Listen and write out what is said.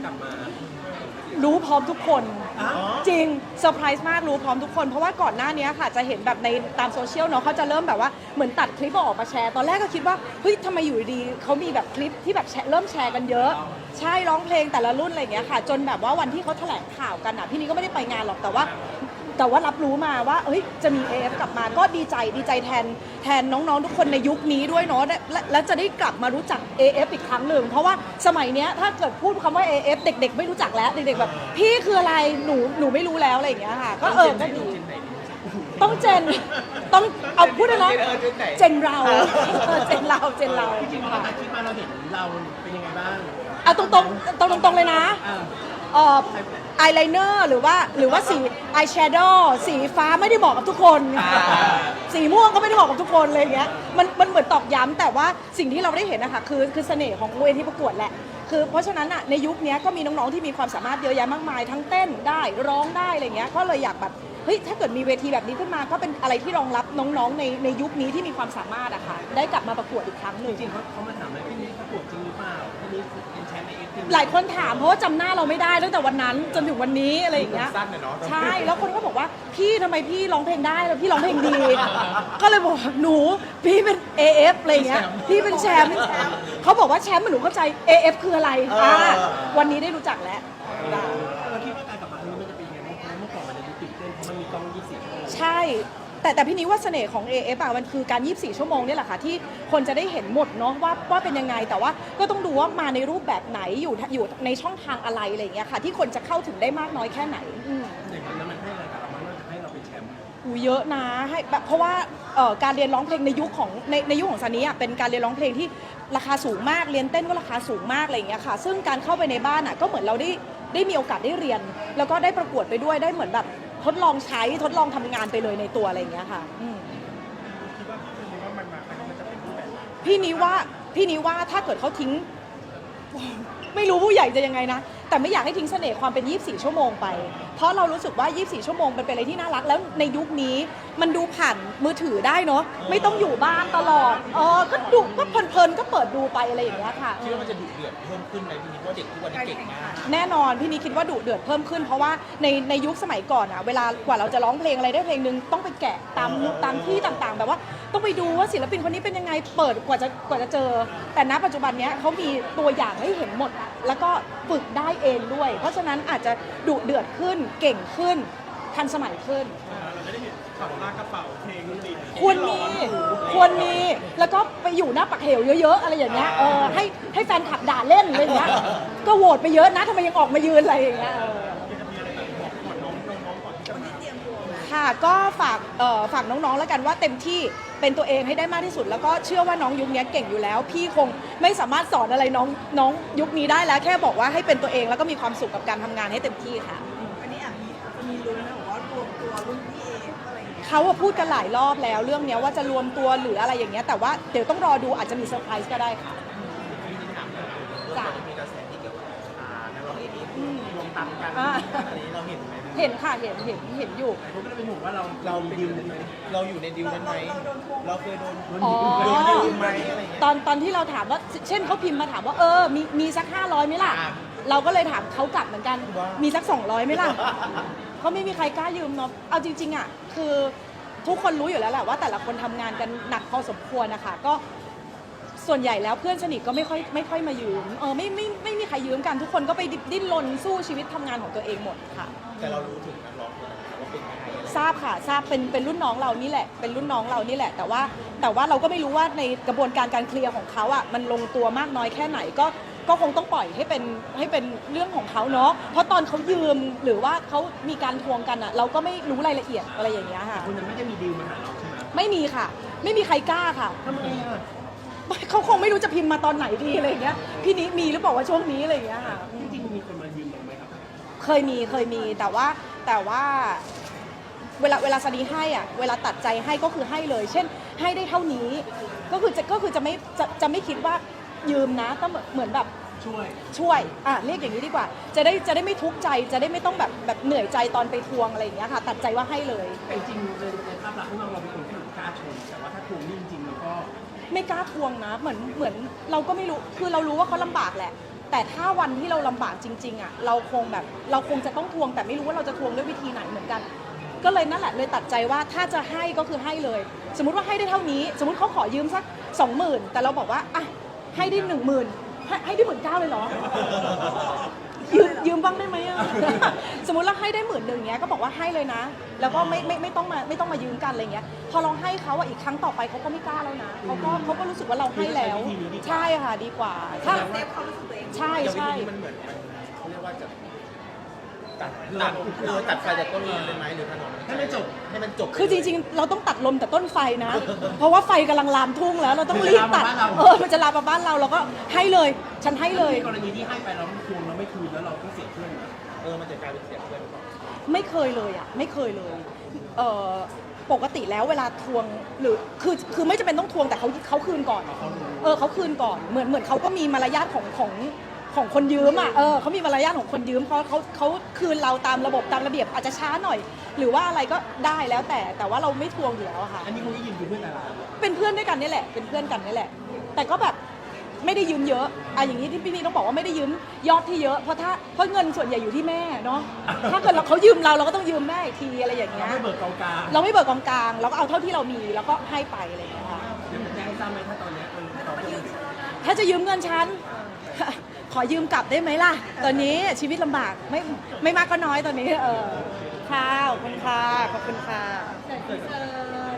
จะกลับมา รู้พร้อมทุกคนอ๋อจริงเซอร์ไพรส์มากรู้พร้อมทุกคน เพราะว่าก่อนหน้านี้ค่ะจะเห็นแบบในตามโซเชียลเนาะเขาจะเริ่มแบบว่าเหมือนตัดคลิปออกมาแชร์ ตอนแรกก็คิดว่าเฮ้ยทำไมอยู่ดีๆเขามีแบบคลิปที่แบบแชร์เริ่มแชร์กันเยอะ ใช่ร้องเพลงแต่ละรุ่นอะไรอย่างเงี้ยค่ะ จนแบบว่าวันที่เขาแถลงข่าวกันอะพี่นี้ก็ไม่ได้ไปงานหรอกแต่ว่า แต่ว่ารับรู้มาว่าเฮ้ยจะมี AF กลับมาก็ดีใจดีใจแทนแทนน้องๆ ทุกคนในยุคนี้ด้วยเนาะและและและจะได้กลับมารู้จัก AF อีกครั้งหนึ่งเพราะว่าสมัยเนี้ยถ้าเกิดพูดคำว่า AF เด็ก ๆ ไม่รู้จักแล้วเด็กๆแบบพี่คืออะไรหนูหนูไม่รู้แล้วอะไรอย่างเงี้ยค่ะก็เออก็ดี ต้องเจน ต้องเอาพูดเลยนะ เจนเราเออเจนเรา เจนเราจริงๆพอตัดคลิปมาเราเห็นเราเป็นยังไงบ้าง เอาตรงๆตรงๆตรงๆเลยนะ อ่าเอ่ออายไลเนอร์หรือว่าหรือว่าสีอายแชโดว์สีฟ้าไม่ได้บอกกับทุกคน สีม่วงก็ไม่ได้บอกกับทุกคนเลยอย่างเงี้ยมันมันเหมือนตอกย้ำแต่ว่าสิ่งที่เราได้เห็นนะคะคือคือเสน่ห์ของเวทีประกวดแหละ คือเพราะฉะนั้นอะในยุคเนี้ยก็มีน้องๆที่มีความสามารถเยอะแยะมากมาย ทั้งเต้นได้ร้องได้อะไรเงี้ยก็เลยอยากแบบเฮ้ยถ้าเกิดมีเวทีแบบนี้ขึ้นมา ก็เป็นอะไรที่รองรับน้องๆในในยุคนี้ที่มีความสามารถอะค่ะได้กลับมาประกวดอีกครั้งหนึ่งจริงๆเขาเขามาถามว่าพี่นี้ประกวดจริงหรือเปล่าพี่นี้เป็นแชมป์ในเอฟซีหลายคนถามเพราะว่าจำหน้าเราไม่ได้ตั้งแต่วันนั้นจนถึงวันนี้อะไรอย่างเงี้ยสั้นน่ะเนาะใช่แล้วคนก็บอกว่าพี่ทำไมพี่ร้องเพลงได้แล้วพี่ร้องเพลงดี ก็เลยบอกว่าหนูพี่เป็น AF อะไรอย่างเงี้ยพี่เป็นแชมป์เขาบอกว่าแชมป์หนูเข้าใจ AF คืออะไรอ่าวันนี้ได้รู้จักแล้ว ใช่ แต่แต่พี่นี้ว่าเสน่ห์ของ AF อะมันคือการ 24 ชั่วโมงเนี่ยแหละค่ะ ที่คนจะได้เห็นหมดเนาะว่าว่าเป็นยังไง แต่ว่าก็ต้องดูว่ามาในรูปแบบไหนอยู่อยู่ในช่องทางอะไรอะไรอย่างเงี้ยค่ะ ที่คนจะเข้าถึงได้มากน้อยแค่ไหนอืม อย่างนั้นมันให้อะไรกับเรามันน่าจะให้เราเป็นแชมป์อูเยอะนะให้แบบเพราะว่าเอ่อการเรียนร้องเพลงในยุคของในในยุคของซานี้อะเป็นการเรียนร้องเพลงที่ราคาสูงมากเรียนเต้นก็ราคาสูงมากอะไรอย่างเงี้ยค่ะ ซึ่งการเข้าไปในบ้านอะก็เหมือนเราได้ได้มีโอกาสได้เรียน แล้วก็ได้ประกวดไปด้วยได้เหมือนแบบ ทดลองใช้ทดลองทำงานไปเลยในตัวอะไรอย่างเงี้ยค่ะอืมพี่นี้ว่าพี่นี้ว่าถ้าเกิดเขาทิ้ง ไม่รู้ผู้ใหญ่จะยังไงนะ แต่ไม่อยากให้ทิ้งเสน่ห์ความเป็น 24 ชั่วโมงไป เพราะเรารู้สึกว่า 24 ชั่วโมงมันเป็นอะไรที่น่ารัก แล้วในยุคนี้มันดูผ่านมือถือได้เนาะ ไม่ต้องอยู่บ้านตลอด เออ ก็ดูก็เพลินๆ ก็เปิดดูไปอะไรอย่างเงี้ยค่ะ คิดว่ามันจะดุเดือดเพิ่มขึ้นไหมพี่นิดเพราะเด็กทุกวันนี้เก่งมากแน่นอนพี่นี้คิดว่าดุเดือดเพิ่มขึ้น เพราะว่าในในยุคสมัยก่อนอะเวลากว่าเราจะร้องเพลงอะไรได้เพลงหนึ่งต้องไปแกะตามตามที่ต่างๆ แบบว่า ต้องไปดูว่าศิลปินคนนี้เป็นยังไงเปิดกว่าจะกว่าจะเจอ แต่ณปัจจุบันเนี้ยเขามีตัวอย่างให้เห็นหมด แล้วก็ฝึกได้เองด้วย เพราะฉะนั้นอาจจะดุเดือดขึ้นเก่งขึ้น ทันสมัยขึ้น เราจะได้เห็นข่าวลากกระเป๋าเพลงดนตรีควรมีควรมีแล้วก็ไปอยู่หน้าปักเหวเยอะๆ อะไรอย่างเงี้ยเออให้ให้แฟนคลับด่าเล่นอะไรอย่างเงี้ยก็โหวตไปเยอะนะทำไมยังออกมายืนอะไรอย่างเงี้ยเออ ค่ะก็ฝากเอ่อฝากน้องๆ แล้วกันว่าเต็มที่เป็นตัวเองให้ได้มากที่สุด แล้วก็เชื่อว่าน้องยุคนี้เก่งอยู่แล้ว พี่คงไม่สามารถสอนอะไรน้องน้องยุคนี้ได้แล้ว แค่บอกว่าให้เป็นตัวเองแล้วก็มีความสุขกับการทำงานให้เต็มที่ค่ะ อันนี้อาจมีอาจจะมีลุ้นนะบอกว่ารวมตัวรุ่นพี่เอฟอะไรอย่างเงี้ยเขาอะพูดกันหลายรอบแล้วเรื่องเนี้ยว่าจะรวมตัวหรืออะไรอย่างเงี้ยแต่ว่าเดี๋ยวต้องรอดูอาจจะมีเซอร์ไพรส์ก็ได้ค่ะ กันอ่าอันนี้เราเห็นไหมเห็นค่ะเห็นเห็นเห็นอยู่ผมก็เลยเป็นห่วงว่าเราเราเป็นดิดิววนั้นไหมเราอยู่ในดิวนั้นไหมเราเคยโดนอ๋อโดนดิวไหมอะไรอย่างเงี้ยตอนตอนที่เราถามว่าเช่นเขาพิมพ์มาถามว่าเออมีมีสักห้าร้อยไหมล่ะอ่าเราก็เลยถามเขากลับเหมือนกันว่ามีสักสองร้อยไหมล่ะเขาไม่มีใครกล้ายืมเนาะเอาจริง ๆอะคือทุกคนรู้อยู่แล้วแหละว่าแต่ละคนทำงานกันหนักพอสมควรนะคะก็ ส่วนใหญ่แล้วเพื่อนสนิทก็ไม่ค่อยไม่ค่อยมายืมเออไม่ไม่ไม่มีใครยืมกันทุกคนก็ไปดิ้นรนสู้ชีวิตทำงานของตัวเองหมดค่ะ แต่เรารู้ถึงนักร้องคนนั้นว่าเป็นใครอะไรทราบค่ะทราบเป็นเป็นรุ่นน้องเรานี่แหละ เป็นรุ่นน้องเรานี่แหละ แต่ว่าแต่ว่าเราก็ไม่รู้ว่าในกระบวนการการเคลียร์ของเขาอะมันลงตัวมากน้อยแค่ไหนก็ก็คงต้องปล่อยให้เป็นให้เป็นเรื่องของเขาเนาะเพราะตอนเขายืมหรือว่าเขามีการทวงกันอะ เราก็ไม่รู้รายละเอียดอะไรอย่างเงี้ยค่ะ คนนั้นไม่ได้มีดิวมาหาเราใช่ไหมไม่มีค่ะ ไม่มีใครกล้าค่ะ ทำไมอะ เขาคงไม่รู้จะพิมพ์มาตอนไหนดีอะไรอย่างเงี้ยพี่นี้มีหรือเปล่าว่าช่วงนี้อะไรอย่างเงี้ยค่ะจริงๆมีคนมายืมเราไหมครับ เคยมีเคยมีแต่ว่าแต่ว่าเวลาเวลาสนีให้อะเวลาตัดใจให้ก็คือให้เลย เช่น ให้ได้เท่านี้ ก็คือจะก็คือจะไม่จะจะไม่คิดว่ายืมนะก็เหมือนเหมือนแบบ ช่วยช่วย อะ เรียกอย่างนี้ดีกว่า จะได้จะได้ไม่ทุกข์ใจ จะได้ไม่ต้องแบบแบบเหนื่อยใจตอนไปทวงอะไรอย่างเงี้ยค่ะ ตัดใจว่าให้เลย แต่จริงๆในในภาพลักษณ์ข้างนอกเราเป็นคนที่กล้าชนแต่ว่าถ้าทวงหนี่จริงๆเราก็ ไม่กล้าทวงนะเหมือนเหมือนเราก็ไม่รู้คือเรารู้ว่าเขาลำบากแหละ แต่ถ้าวันที่เราลำบากจริงๆอะเราคงแบบเราคงจะต้องทวง แต่ไม่รู้ว่าเราจะทวงด้วยวิธีไหนเหมือนกัน ก็เลยนั่นแหละเลยตัดใจว่าถ้าจะให้ก็คือให้เลย สมมติว่าให้ได้เท่านี้ สมมติเขาขอยืมสักสองหมื่นแต่เราบอกว่าอะให้ได้หนึ่งหมื่นให้ให้ได้หมื่นเก้าเลยเหรอ ยืมยืมบ้างได้ไหมอะ สมมติเราให้ได้หมื่นหนึ่งเนี้ยก็บอกว่าให้เลยนะ แล้วก็ไม่ไม่ไม่ต้องมาไม่ต้องมายืมกันอะไรเงี้ย พอเราให้เขาอะอีกครั้งต่อไปเขาก็ไม่กล้าแล้วนะเขาก็เขาก็รู้สึกว่าเราให้แล้ว ใช่ค่ะดีกว่าถ้าเซฟความรู้สึกตัวเองใช่อย่างวิใช่ ธีนี้มันเหมือนมันเขาเรียกว่าจะ ตัดตัดเออตัดไฟจากต้นลมเป็นไหมหรือถนนให้มันจบให้มันจบคือจริงๆ เราต้องตัดลมแต่ต้นไฟนะ เพราะว่าไฟกำลังลามทุ่งแล้วเราต้องรีบตัดมันจะลามมาบ้านเราเออ มันจะลามมาบ้านเราเราก็ให้เลย ฉันให้เลยในกรณีที่ให้ไปแล้วทวงแล้วไม่คืนแล้วเราก็เสียเพื่อนนะเออมันจะกลายเป็นเสียงเพื่อนหรือเปล่าไม่เคยเลยอะไม่เคยเลยเออปกติแล้วเวลาทวงหรือคือคือไม่จำเป็นต้องทวงแต่เขาเขาคืนก่อน เออเขาคืนก่อนเหมือนเหมือนเขาก็มีมารยาทของของ ของคนยืมอะ เออเขามีมารยาทของคนยืมเพราะเขาเขาคืนเราตามระบบตามระเบียบอาจจะช้าหน่อย หรือว่าอะไรก็ได้แล้วแต่แต่ว่าเราไม่ทวงอยู่แล้วอะค่ะ อันนี้คุณได้ยินคือเพื่อนอะไรเป็นเพื่อนด้วยกันนี่แหละ เป็นเพื่อนกันนี่แหละ แต่ก็แบบไม่ได้ยืมเยอะอะอย่างนี้ที่พี่นี่ต้องบอกว่าไม่ได้ยืมยอดที่เยอะ เพราะถ้าเพราะเงินส่วนใหญ่อยู่ที่แม่เนาะ ถ้าเกิดเราเขายืมเราเราก็ต้องยืมแม่อีกทีอะไรอย่างเราเงี้ย ไม่เบิกกองกลางเราไม่เบิกกองกลางเราก็เอาเท่าที่เรามีแล้วก็ให้ไปอะไรอย่างเงี้ยค่ะ เดี๋ยวผมแจ้งให้ทราบไหมถ้าตอนเนี้ยเออต่อไปถ้าจะยืมเงินฉัน ขอยืมกลับได้ไหมล่ะ ตอนนี้ชีวิตลำบากไม่ไม่มากก็น้อยตอนนี้ เออค่ะขอบคุณค่ะขอบคุณค่ะเสิร์ฟ